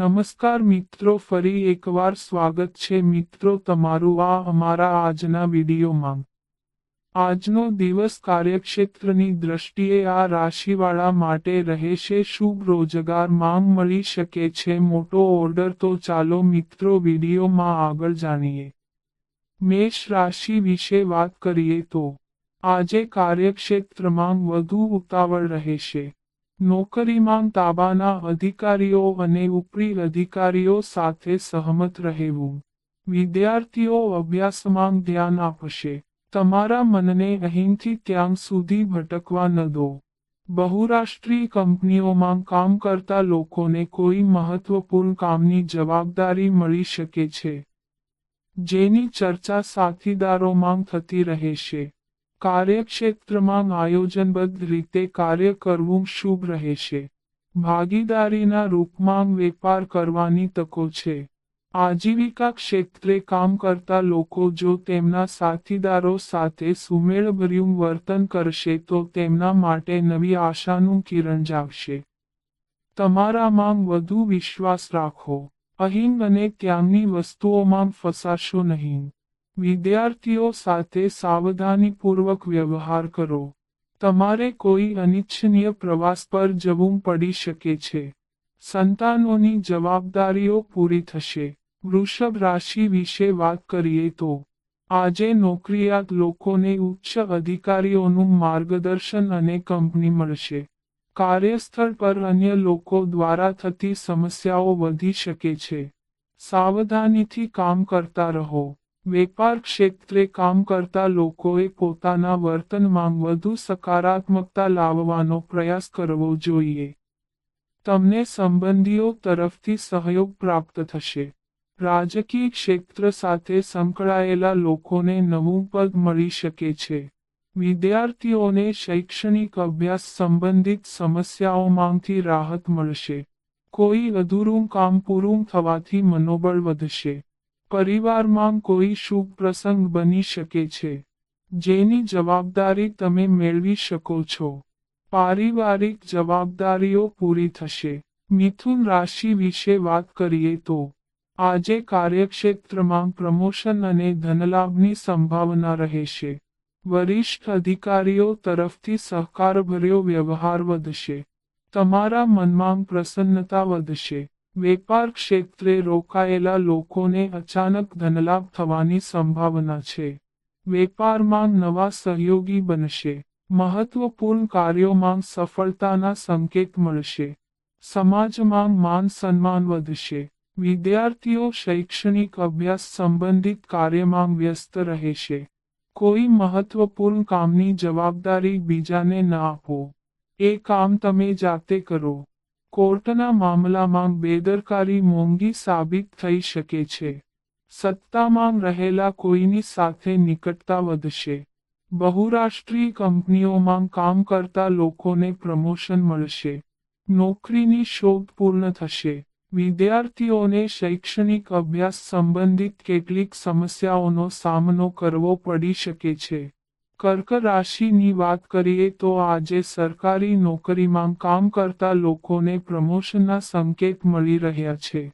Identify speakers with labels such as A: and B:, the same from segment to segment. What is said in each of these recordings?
A: નમસ્કાર મિત્રો, ફરી એકવાર સ્વાગત છે મિત્રો તમારું આ અમારા આજના વિડીયોમાં. આજનો દિવસ કાર્યક્ષેત્રની દ્રષ્ટિએ આ રાશિવાળા માટે રહેશે શુભ રોજગાર, માંગ મળી શકે છે. મોટો ઓર્ડર તો ચાલો મિત્રો વિડીયોમાં આગળ જાણીએ. મેષ રાશિ વિશે વાત કરીએ તો આજે કાર્યક્ષેત્રમાં વધુ ઉતાવળ રહેશે. નોકરીમાં તાબાના અધિકારીઓ અને ઉપરી અધિકારીઓ સાથે સહમત રહેવું. વિદ્યાર્થીઓ અભ્યાસમાં ધ્યાન આપશે. તમારા મનને અહીંથી ત્યાં સુધી ભટકવા ન દો. બહુરાષ્ટ્રીય કંપનીઓમાં કામ કરતા લોકોને કોઈ મહત્વપૂર્ણ કામની જવાબદારી મળી શકે છે. જેની ચર્ચા સાથીદારોમાં થતી રહેશે. કાર્યક્ષેત્રમાં આયોજનબદ્ધ રીતે કાર્ય કરવું શુભ રહેશે. ભાગીદારીના રૂપમાં વેપાર કરવાની તકો છે. આજીવિકા ક્ષેત્રે કામ કરતા લોકો જો તેમના સાથીદારો સાથે સુમેળભર્યું વર્તન કરશે તો તેમના માટે નવી આશાનું કિરણ જાગશે. તમારામાં વધુ વિશ્વાસ રાખો. અહીં અને ત્યાંની વસ્તુઓમાં ફસાશો નહીં. વિદ્યાર્થીઓ સાથે સાવધાનીપૂર્વક વ્યવહાર કરો. તમારે કોઈ અનિચ્છનીય પ્રવાસ પર જવું પડી શકે છે. સંતાનોની જવાબદારીઓ પૂરી થશે. વૃષભ રાશિ વિશે વાત કરીએ તો, આજે નોકરિયાત લોકોને ઉચ્ચ અધિકારીઓનું માર્ગદર્શન અને કંપની મળશે. કાર્યસ્થળ પર અન્ય લોકો દ્વારા થતી સમસ્યાઓ વધી શકે છે. સાવધાનીથી કામ કરતા રહો. વેપાર ક્ષેત્રે કામ કરતા લોકોએ પોતાના વર્તનમાં વધુ સકારાત્મકતા લાવવાનો પ્રયાસ કરવો જોઈએ. તમને સંબંધીઓ તરફથી સહયોગ પ્રાપ્ત થશે. રાજકીય ક્ષેત્ર સાથે સંકળાયેલા લોકોને નવું પદ મળી શકે છે. વિદ્યાર્થીઓને શૈક્ષણિક અભ્યાસ સંબંધિત સમસ્યાઓમાંથી રાહત મળશે. કોઈ અધૂરું કામ પૂરું થવાથી મનોબળ વધશે. પરિવારમાં કોઈ શુભ પ્રસંગ બની શકે છે, જેની જવાબદારી તમે મેળવી શકો છો. પારિવારિક જવાબદારીઓ પૂરી થશે. મિથુન રાશિ વિશે વાત કરીએ તો, આજે કાર્યક્ષેત્રમાં પ્રમોશન અને ધનલાભની સંભાવના રહેશે. વરિષ્ઠ અધિકારીઓ તરફથી સહકારભર્યો વ્યવહાર વધશે. તમારા મનમાં પ્રસન્નતા વધશે. વેપાર ક્ષેત્રે રોકાયેલા લોકોને અચાનક ધનલાભ થવાની સંભાવના છે. વેપારમાં નવા સહયોગી બનશે. મહત્વપૂર્ણ કાર્યોમાં સફળતાના સંકેત મળશે. સમાજમાં માન સન્માન વધશે. વિદ્યાર્થીઓ શૈક્ષણિક અભ્યાસ સંબંધિત કાર્યમાં વ્યસ્ત રહેશે. કોઈ મહત્વપૂર્ણ કામની જવાબદારી બીજાને ના આપો. એ કામ તમે જાતે કરો. કોર્ટના મામલામાં બેદરકારી મોંઘી સાબિત થઈ શકે છે. સત્તામાં રહેલા કોઈની સાથે નિકટતા વધશે. બહુરાષ્ટ્રીય કંપનીઓમાં કામ કરતા લોકોને પ્રમોશન મળશે. નોકરીની શોધ પૂર્ણ થશે. વિદ્યાર્થીઓને શૈક્ષણિક અભ્યાસ સંબંધિત કેટલીક સમસ્યાઓનો સામનો કરવો પડી શકે છે. કર્ક રાશિની વાત કરીએ તો આજે સરકારી નોકરીમાં કામ કરતા લોકોને પ્રમોશનના સંકેત મળી રહ્યા છે.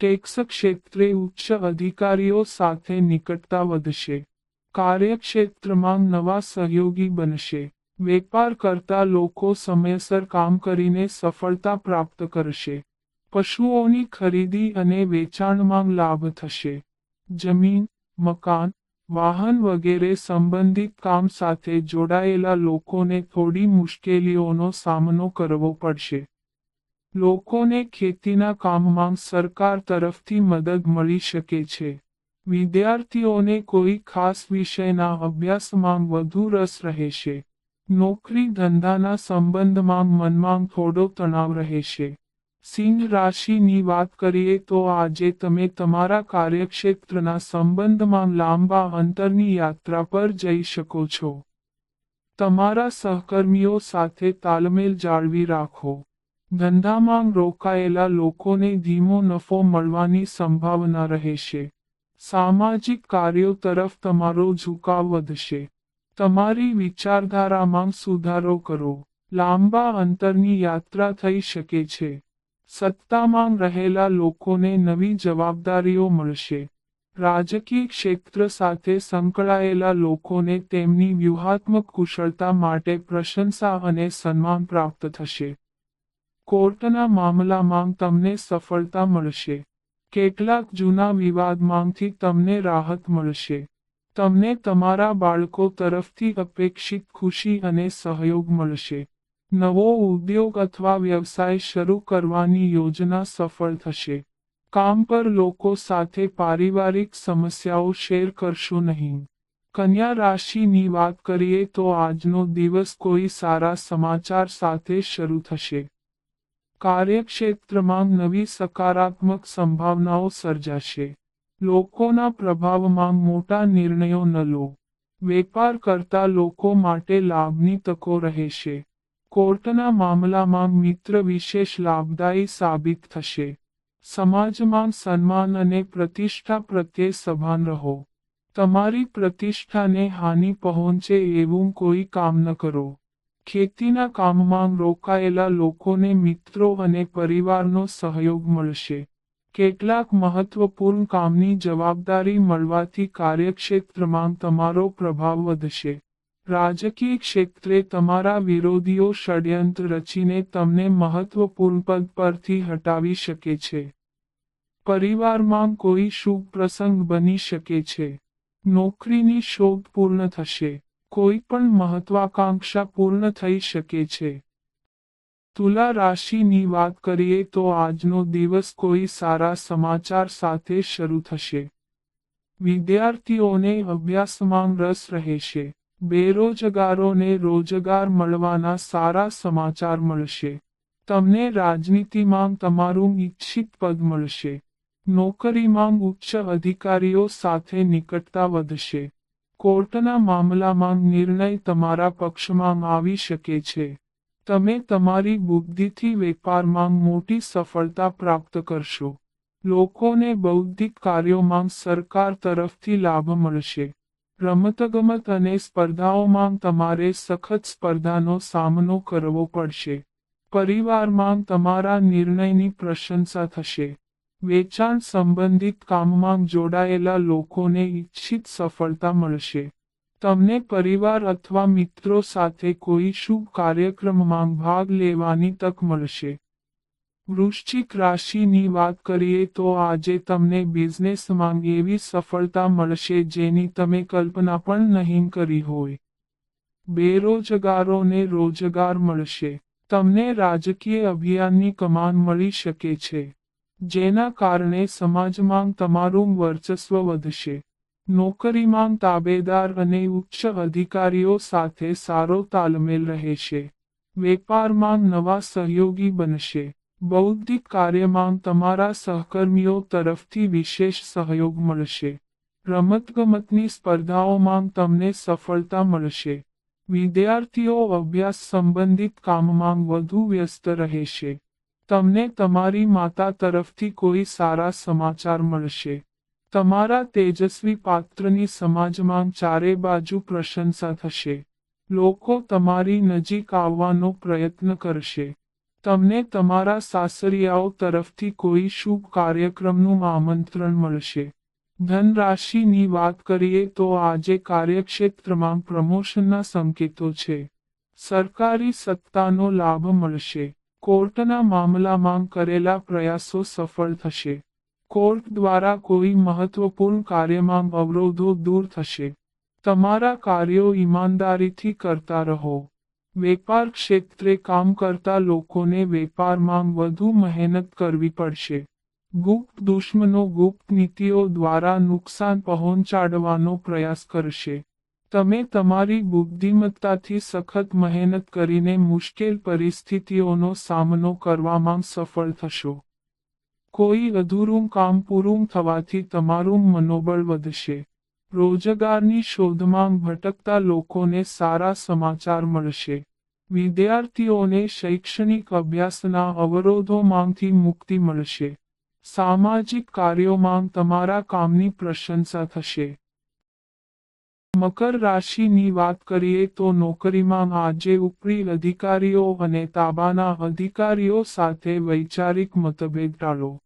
A: ટેક્સ ક્ષેત્રે ઉચ્ચ અધિકારીઓ સાથે નિકટતા વધશે. કાર્યક્ષેત્રમાં નવા સહયોગી બનશે. વેપાર કરતા લોકો સમયસર કામ કરીને સફળતા પ્રાપ્ત કરશે. પશુઓની ખરીદી અને વેચાણમાં લાભ થશે. જમીન, મકાન વાહન વગેરે સંબંધિત કામ સાથે જોડાયેલા લોકોને થોડી મુશ્કેલીઓનો સામનો કરવો પડશે. લોકોને ખેતીના કામમાં સરકાર તરફથી મદદ મળી શકે છે. વિદ્યાર્થીઓને કોઈ ખાસ વિષયના અભ્યાસમાં વધુ રસ રહેશે. નોકરી ધંધાના સંબંધમાં મનમાં થોડો તણાવ રહેશે. સિંહ રાશિની વાત કરીએ તો આજે તમે તમારા કાર્યક્ષેત્રના સંબંધમાં લાંબા અંતરની યાત્રા પર જઈ શકો છો. તમારા સહકર્મીઓ સાથે તાલમેલ જાળવી રાખો. ધંધામાં રોકાયેલા લોકોને ધીમો નફો મળવાની સંભાવના રહેશે. સામાજિક કાર્યો તરફ તમારો ઝુકાવ વધશે. તમારી વિચારધારામાં સુધારો કરો. લાંબા અંતરની યાત્રા થઈ શકે છે. સત્તામાં રહેલા લોકોને નવી જવાબદારીઓ મળશે. રાજકીય ક્ષેત્ર સાથે સંકળાયેલા લોકોને તેમની વ્યૂહાત્મક કુશળતા માટે પ્રશંસા અને સન્માન પ્રાપ્ત થશે. કોર્ટના મામલામાં તમને સફળતા મળશે. કેટલાક જૂના વિવાદમાંથી તમને રાહત મળશે. તમને તમારા બાળકો તરફથી અપેક્ષિત ખુશી અને સહયોગ મળશે. નવો ઉદ્યોગ અથવા વ્યવસાય શરૂ કરવાની યોજના સફળ થશે. કામ પર લોકો સાથે પારિવારિક સમસ્યાઓ શેર કરશો નહીં. કન્યા રાશિની વાત કરીએ તો આજનો દિવસ કોઈ સારા સમાચાર સાથે શરૂ થશે. કાર્યક્ષેત્રમાં નવી સકારાત્મક સંભાવનાઓ સર્જાશે. લોકોના પ્રભાવમાં મોટા નિર્ણયો ન લો. વેપાર કરતા લોકો માટે લાભની તકો રહેશે. કોર્ટના મામલામાં મિત્ર વિશેષ લાભદાયી સાબિત થશે. સમાજમાં સન્માન અને પ્રતિષ્ઠા પ્રત્યે સભાન રહો. તમારી પ્રતિષ્ઠાને હાનિ પહોંચે એવું કોઈ કામ ન કરો. ખેતીના કામમાં રોકાયેલા લોકોને મિત્રો અને પરિવારનો સહયોગ મળશે. કેટલાક મહત્વપૂર્ણ કામની જવાબદારી મળવાથી કાર્યક્ષેત્રમાં તમારો પ્રભાવ વધશે. રાજકીય ક્ષેત્રે તમારા વિરોધીઓ ષડયંત્ર રચીને તમને મહત્વપૂર્ણ પદ પરથી હટાવી શકે છે. પરિવારમાં કોઈ શુભ પ્રસંગ બની શકે છે. નોકરીની શોધ પૂર્ણ થશે. કોઈ પણ મહત્વાકાંક્ષા પૂર્ણ થઈ શકે છે. તુલા રાશિની વાત કરીએ તો આજનો દિવસ કોઈ સારા સમાચાર સાથે શરૂ થશે. વિદ્યાર્થીઓને અભ્યાસમાં રસ રહેશે. બેરોજગારોને રોજગાર મળવાના સારા સમાચાર મળશે. તમને રાજનીતિમાં તમારું ઈચ્છિત પદ મળશે. નોકરીમાં ઉચ્ચ અધિકારીઓ સાથે નિકટતા વધશે. કોર્ટના મામલામાં નિર્ણય તમારા પક્ષમાં આવી શકે છે. તમે તમારી બુદ્ધિથી વેપારમાં મોટી સફળતા પ્રાપ્ત કરશો. લોકોને બૌદ્ધિક કાર્યોમાં સરકાર તરફથી લાભ મળશે. રમતગમત અને સ્પર્ધાઓમાં તમારે સખત સ્પર્ધાનો સામનો કરવો પડશે. પરિવારમાં તમારા નિર્ણયની પ્રશંસા થશે. વેચાણ સંબંધિત કામમાં જોડાયેલા લોકોને ઈચ્છિત સફળતા મળશે. તમને પરિવાર અથવા મિત્રો સાથે કોઈ શુભ કાર્યક્રમમાં ભાગ લેવાની તક મળશે. વૃશ્ચિક રાશિની વાત કરીએ તો આજે તમને બિઝનેસમાં એવી સફળતા મળશે જેની તમે કલ્પના પણ નહીં કરી હોય. બેરોજગારોને રોજગાર મળશે. તમને રાજકીય અભિયાનની કમાન મળી શકે છે. જેના કારણે સમાજમાં તમારું વર્ચસ્વ વધશે. નોકરીમાં તાબેદાર અને ઉચ્ચ અધિકારીઓ સાથે સારો તાલમેલ રહેશે. વેપારમાં નવા સહયોગી બનશે. બૌદ્ધિક કાર્યમાં તમારા સહકર્મીઓ તરફથી વિશેષ સહયોગ મળશે. રમતગમતની સ્પર્ધાઓમાં તમને સફળતા મળશે. વિદ્યાર્થીઓ અભ્યાસ સંબંધિત કામમાં વધુ વ્યસ્ત રહેશે. તમને તમારી માતા તરફથી કોઈ સારા સમાચાર મળશે. તમારા તેજસ્વી પાત્રની સમાજમાં ચારે બાજુ પ્રશંસા થશે. લોકો તમારી નજીક આવવાનો પ્રયત્ન કરશે. તમને તમારા સાસરિયાઓ તરફથી કોઈ શુભ કાર્યક્રમનું આમંત્રણ મળશે. ધનરાશિની વાત કરીએ તો આજે કાર્યક્ષેત્રમાં પ્રમોશનના સંકેતો છે. સરકારી સત્તાનો લાભ મળશે. કોર્ટના મામલામાં કરેલા પ્રયાસો સફળ થશે. કોર્ટ દ્વારા કોઈ મહત્વપૂર્ણ કાર્યમાં અવરોધો દૂર થશે. તમારા કાર્યો ઈમાનદારીથી કરતા રહો. વેપાર ક્ષેત્રે કામ કરતા લોકોને વેપારમાં વધુ મહેનત કરવી પડશે. ગુપ્ત દુશ્મનો ગુપ્ત નીતિઓ દ્વારા નુકસાન પહોંચાડવાનો પ્રયાસ કરશે. તમે તમારી બુદ્ધિમત્તાથી સખત મહેનત કરીને મુશ્કેલ પરિસ્થિતિઓનો સામનો કરવામાં સફળ થશો. કોઈ અધૂરું કામ પૂરું થવાથી તમારું મનોબળ વધશે. રોજગારની શોધમાં ભટકતા લોકોને સારા સમાચાર મળશે. વિદ્યાર્થીઓને શૈક્ષણિક અભ્યાસના અવરોધોમાંથી મુક્તિ મળશે. સામાજિક કાર્યોમાં તમારા કામની પ્રશંસા થશે. મકર રાશિની વાત કરીએ તો નોકરીમાં આજે ઉપરી અધિકારીઓ અને તાબાના અધિકારીઓ સાથે વૈચારિક મતભેદ ટાળો.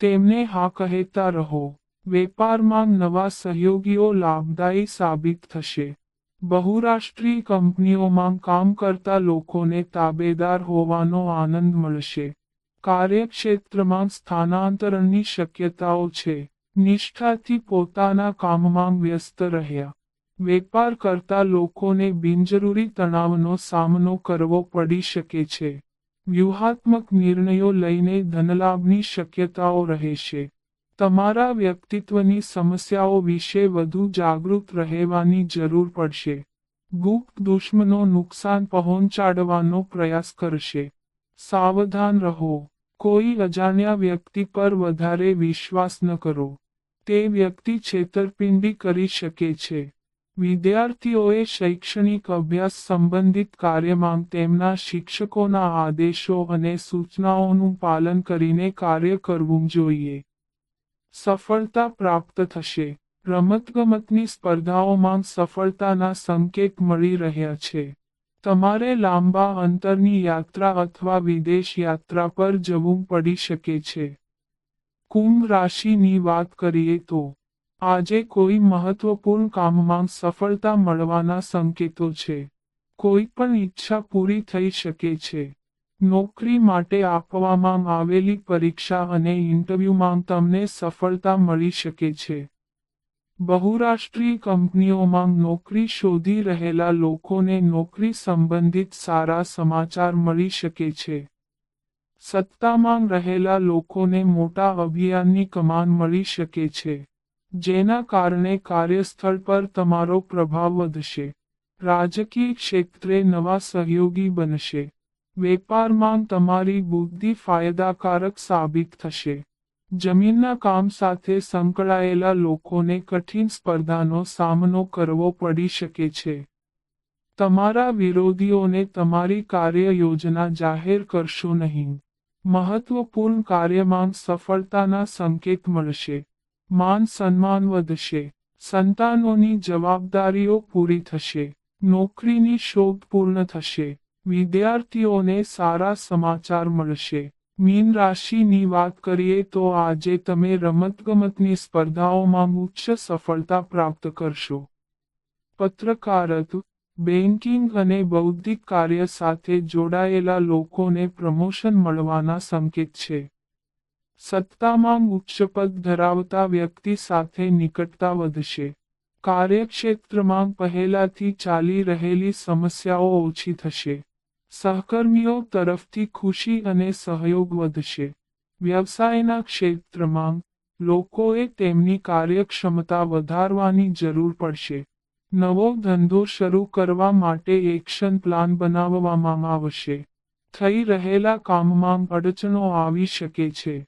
A: તેમને હા કહેતા રહો. વેપારમાં નવા સહયોગીઓ લાભદાયી સાબિત થશે. બહુરાષ્ટ્રીય કંપનીઓમાં કામ કરતા લોકોને તાબેદાર હોવાનો આનંદ મળશે. કાર્યક્ષેત્રમાં સ્થાનાંતરણની શક્યતાઓ છે. નિષ્ઠાથી પોતાના કામમાં વ્યસ્ત રહ્યા. વેપાર કરતા લોકોને બિનજરૂરી તણાવનો સામનો કરવો પડી શકે છે. વ્યૂહાત્મક નિર્ણયો લઈને ધનલાભની શક્યતાઓ રહેશે. તમારા વ્યક્તિત્વની સમસ્યાઓ વિશે વધુ જાગૃત રહેવાની જરૂર પડશે. ગુપ્ત દુશ્મનો નુકસાન પહોંચાડવાનો પ્રયાસ કરશે. સાવધાન રહો. કોઈ અજાણ્યા વ્યક્તિ પર વધારે વિશ્વાસ ન કરો. તે વ્યક્તિ છેતરપિંડી કરી શકે છે. વિદ્યાર્થીઓએ શૈક્ષણિક અભ્યાસ સંબંધિત કાર્યમાં તેમના શિક્ષકોના આદેશો અને સૂચનાઓનું પાલન કરીને કાર્ય કરવું જોઈએ. સફળતા પ્રાપ્ત થશે. રમતગમતની સ્પર્ધાઓમાં સફળતાના સંકેત મળી રહ્યા છે. તમારે લાંબા અંતરની યાત્રા અથવા વિદેશ યાત્રા પર જવું પડી શકે છે. કુંભ રાશિની વાત કરીએ તો, આજે કોઈ મહત્વપૂર્ણ કામમાં સફળતા મળવાના સંકેતો છે. કોઈ પણ ઈચ્છા પૂરી થઈ શકે છે. નોકરી માટે આપવામાં આવેલી પરીક્ષા અને ઇન્ટરવ્યુમાં તમને સફળતા મળી શકે છે. બહુરાષ્ટ્રીય કંપનીઓમાં નોકરી શોધી રહેલા લોકોને નોકરી સંબંધિત સારા સમાચાર મળી શકે છે. સત્તામાં રહેલા લોકોને મોટા અભિયાનની કમાન મળી શકે છે, જેના કારણે કાર્યસ્થળ પર તમારો પ્રભાવ વધશે. રાજકીય ક્ષેત્રે નવા સહયોગી બનશે. વેપારમાં તમારી બુદ્ધિ ફાયદાકારક સાબિત થશે. જમીનના કામ સાથે સંકળાયેલા લોકોને કઠિન સ્પર્ધાનો સામનો કરવો પડી શકે છે. તમારા વિરોધીઓને તમારી કાર્ય યોજના જાહેર કરશો નહીં. મહત્વપૂર્ણ કાર્યમાં સફળતાના સંકેત મળશે. માન સન્માન વધશે. સંતાનોની જવાબદારીઓ પૂરી થશે. નોકરીની શોધ પૂર્ણ થશે. વિદ્યાર્થીઓને સારા સમાચાર મળશે. મીન રાશિની વાત કરીએ તો આજે તમે રમતગમતની સ્પર્ધાઓમાં ઉચ્ચ સફળતા પ્રાપ્ત કરશો. પત્રકારત્વ બેન્કિંગ અને બૌદ્ધિક કાર્ય સાથે જોડાયેલા લોકોને પ્રમોશન મળવાના સંકેત છે. સત્તામાં ઉચ્ચપદ ધરાવતા વ્યક્તિ સાથે નિકટતા વધશે. કાર્યક્ષેત્રમાં પહેલાથી ચાલી રહેલી સમસ્યાઓ ઓછી થશે. સહકર્મીઓ તરફથી ખુશી અને સહયોગ વધશે. વ્યવસાયના ક્ષેત્રમાં લોકોએ તેમની કાર્યક્ષમતા વધારવાની જરૂર પડશે. નવો ધંધો શરૂ કરવા માટે એક્શન પ્લાન બનાવવામાં આવશે. થઈ રહેલા કામમાં અડચણો આવી શકે છે.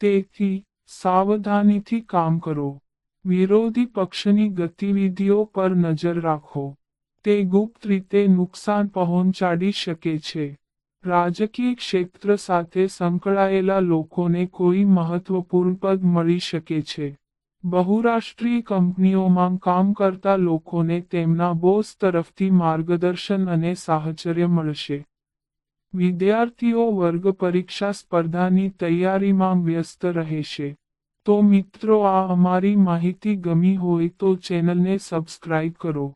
A: તેથી સાવધાનીથી કામ કરો. વિરોધી પક્ષની ગતિવિધિઓ પર નજર રાખો. તે ગુપ્ત રીતે નુકસાન પહોંચાડી શકે છે. રાજકીય ક્ષેત્ર સાથે સંકળાયેલા લોકોને કોઈ મહત્વપૂર્ણ પદ મળી શકે છે. બહુરાષ્ટ્રીય કંપનીઓમાં કામ કરતા લોકોને તેમના બોસ તરફથી માર્ગદર્શન અને સાહચર્ય મળશે. વિદ્યાર્થીઓ વર્ગ પરીક્ષા સ્પર્ધાની તૈયારીમાં વ્યસ્ત રહેશે. તો મિત્રો, આ અમારી માહિતી ગમી હોય તો ચેનલને સબસ્ક્રાઇબ કરો.